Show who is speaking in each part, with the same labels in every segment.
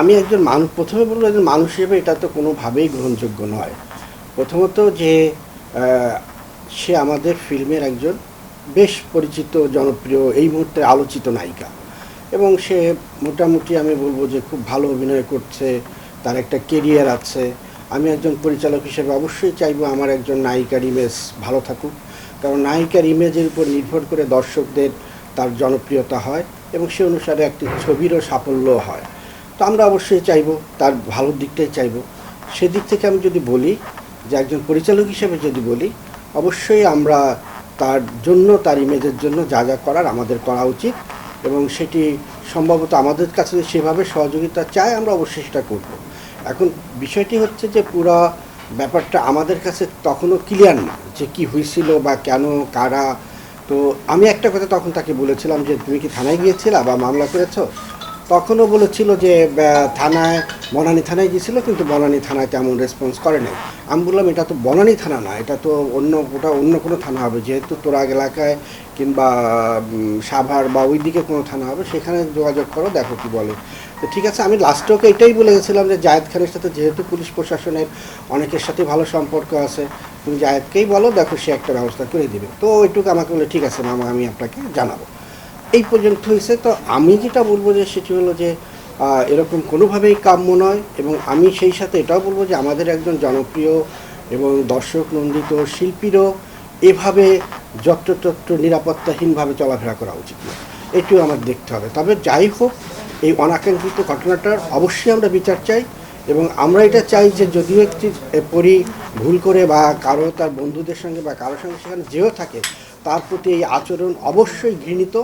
Speaker 1: আমি একজন মানুষ প্রথমে বলব একজন মানুষ হিসেবে এটা তো কোনোভাবেই গ্রহণযোগ্য নয়। প্রথমত যে সে আমাদের ফিল্মের একজন বেশ পরিচিত, জনপ্রিয়, এই মুহূর্তে আলোচিত নায়িকা। এবং সে মোটামুটি আমি বলব যে খুব ভালো অভিনয় করছে, তার একটা কেরিয়ার আছে। আমি একজন পরিচালক হিসেবে অবশ্যই চাইব আমার একজন নায়িকার ইমেজ ভালো থাকুক। কারণ নায়িকার ইমেজের উপর নির্ভর করে দর্শকদের তার জনপ্রিয়তা হয় এবং সে অনুসারে একটি ছবিরও সাফল্য হয়। তো আমরা অবশ্যই চাইব, তার ভালো দিকটাই চাইব। সেদিক থেকে আমি যদি বলি, যে একজন পরিচালক হিসেবে যদি বলি, অবশ্যই আমরা তার জন্য, তার ইমেজের জন্য যা যা করার আমাদের করা উচিত এবং সেটি সম্ভবত আমাদের কাছে সেভাবে সহযোগিতা চায়, আমরা অবশ্যই সেটা করব। এখন বিষয়টি হচ্ছে যে পুরো ব্যাপারটা আমাদের কাছে তখনও ক্লিয়ার না, যে কি হয়েছিল বা কেন, কারা। তো আমি একটা কথা তখন তাকে বলেছিলাম যে, তুমি কি থানায় গিয়েছিলা বা মামলা করেছ? তখনও বলেছিল যে থানায়, বনানী থানায় গিয়েছিল, কিন্তু বনানী থানায় তেমন রেসপন্স করে নাই। আমি বললাম, এটা তো বনানী থানা না, এটা তো অন্য, ওটা অন্য কোনো থানা হবে। যেহেতু তোরাগ এলাকায় কিংবা সাভার বা ওই দিকে কোনো থানা হবে, সেখানে যোগাযোগ করো, দেখো কি বলে। তো ঠিক আছে, আমি লাস্টে ওকে এটাই বলে গেছিলাম যে, জায়েদ খানের সাথে যেহেতু পুলিশ প্রশাসনের অনেকের সাথে ভালো সম্পর্ক আছে, তুমি জায়েদকেই বলো, দেখো সে একটা ব্যবস্থা করে দিবে। তো ওইটুকু আমাকে বলে, ঠিক আছে, মামা, আমি আপনাকে জানাব। এই পর্যন্ত হয়েছে। তো আমি যেটা বলব যে সেটি হলো যে এরকম কোনোভাবেই কাম্য নয় এবং আমি সেই সাথে এটাও বলব যে আমাদের একজন জনপ্রিয় এবং দর্শক নন্দিত শিল্পীরও এভাবে যত্রতত্র নিরাপত্তাহীনভাবে চলাফেরা করা উচিত না এটিও আমার দেখতে হবে। তবে যাই হোক, এই অনাকাঙ্ক্ষিত ঘটনাটার অবশ্যই আমরা বিচার চাই এবং আমরা এটা চাই যে যদিও একটি পরি ভুল করে বা কারও তার বন্ধুদের সঙ্গে বা কারোর সঙ্গে সেখানে যেও থাকে, তার প্রতি এই আচরণ অবশ্যই ঘৃণিত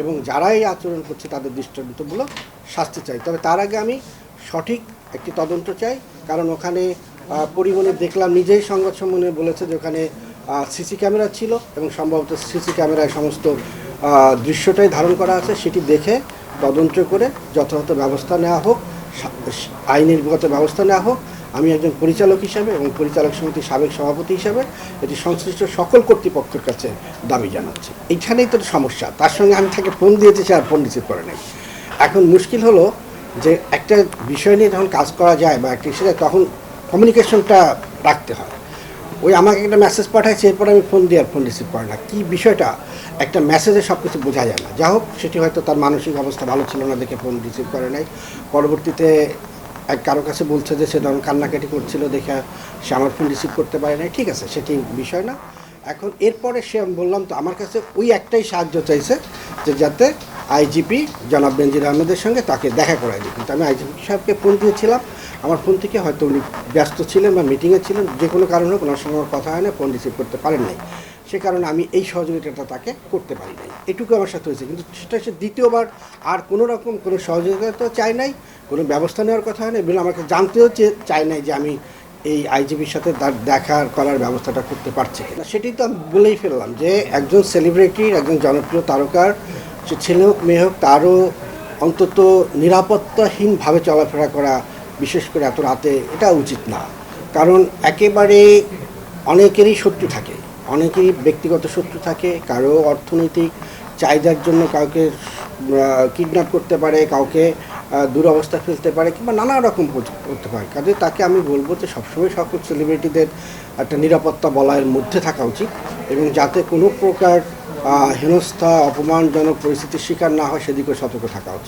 Speaker 1: এবং যারা এই আচরণ করছে তাদের দৃষ্টান্তমূলক শাস্তি চাই। তবে তার আগে আমি সঠিক একটি তদন্ত চাই, কারণ ওখানে পরিবহনে দেখলাম, নিজেই সংবাদ সম্মেলনে বলেছে যে ওখানে সিসি ক্যামেরা ছিল এবং সম্ভবত সিসি ক্যামেরায় সমস্ত দৃশ্যটাই ধারণ করা আছে। সেটি দেখে তদন্ত করে যথাযথ ব্যবস্থা নেওয়া হোক আইনির্গত ব্যবস্থা নেওয়া হোক আমি একজন পরিচালক হিসাবে এবং পরিচালক সমিতির সাবেক সভাপতি হিসাবে এটি সংশ্লিষ্ট সকল কর্তৃপক্ষের কাছে দাবি জানাচ্ছি। এইখানেই তো সমস্যা। তার সঙ্গে আমি তাকে ফোন দিয়েছি, সে আর ফোন রিসিভ করে নেই। এখন মুশকিল হলো যে একটা বিষয় নিয়ে যখন কাজ করা যায় বা একটা সেটা তখন কমিউনিকেশনটা রাখতে হয়। ওই আমাকে একটা মেসেজ পাঠাইছে, এরপর আমি ফোন দিয়ে আর ফোন রিসিভ করে না। কী বিষয়টা? একটা মেসেজে সব কিছু বোঝা যায় না। যা হোক, সেটি হয়তো তার মানসিক অবস্থা ভালো ছিল না দেখে ফোন রিসিভ করে নাই। পরবর্তীতে এক কারও কাছে বলছে যে সে তখন কান্নাকাটি করছিল, দেখে সে আমার ফোন রিসিভ করতে পারে নাই। ঠিক আছে সেটি বিষয় না। এখন এরপরে সে, আমি বললাম, তো আমার কাছে ওই একটাই সাহায্য চাইছে যে যাতে আইজিপি জনাব বেনজির আহমেদের সঙ্গে তাকে দেখা করাই দিই কিন্তু আমি আইজিপি সাহেবকে ফোন দিয়েছিলাম। আমার ফোন থেকে হয়তো উনি ব্যস্ত ছিলেন বা মিটিংয়ে ছিলেন, যে কোনো কারণে ওনার সঙ্গে আমার কথা হয় না ফোন রিসিভ করতে পারেন নাই। সে কারণে আমি এই সহযোগিতাটা তাকে করতে পারি নাই। এটুকু আমার সাথে হয়েছে। কিন্তু সেটা সে দ্বিতীয়বার আর কোনো রকম কোনো সহযোগিতা তো চাই নাই। কোনো ব্যবস্থা নেওয়ার কথা হয় না এবং আমাকে জানতেও চাই নাই যে আমি এই আইজিবির সাথে তার দেখা করার ব্যবস্থাটা করতে পারছে কিনা। সেটি তো আমি বলেই ফেললাম যে একজন সেলিব্রিটির একজন জনপ্রিয় তারকার, সে ছেলে হোক, মেয়ে হোক, তারও অন্তত নিরাপত্তাহীনভাবে চলাফেরা করা, বিশেষ করে এত রাতে, এটা উচিত না। কারণ একেবারে অনেকেরই শত্রু থাকে, অনেকেরই ব্যক্তিগত শত্রু থাকে, কারও অর্থনৈতিক চাহিদার জন্য কাউকে কিডন্যাপ করতে পারে, কাউকে দুরবস্থা ফেলতে পারে কিংবা নানা রকম করতে পারে। কাজে তাকে আমি বলব যে সবসময় সকল সেলিব্রিটিদের একটা নিরাপত্তা বলয়ের মধ্যে থাকা উচিত এবং যাতে কোনো প্রকার হেনস্থা, অপমানজনক পরিস্থিতির শিকার না হয়, সেদিকেও সতর্ক থাকা উচিত।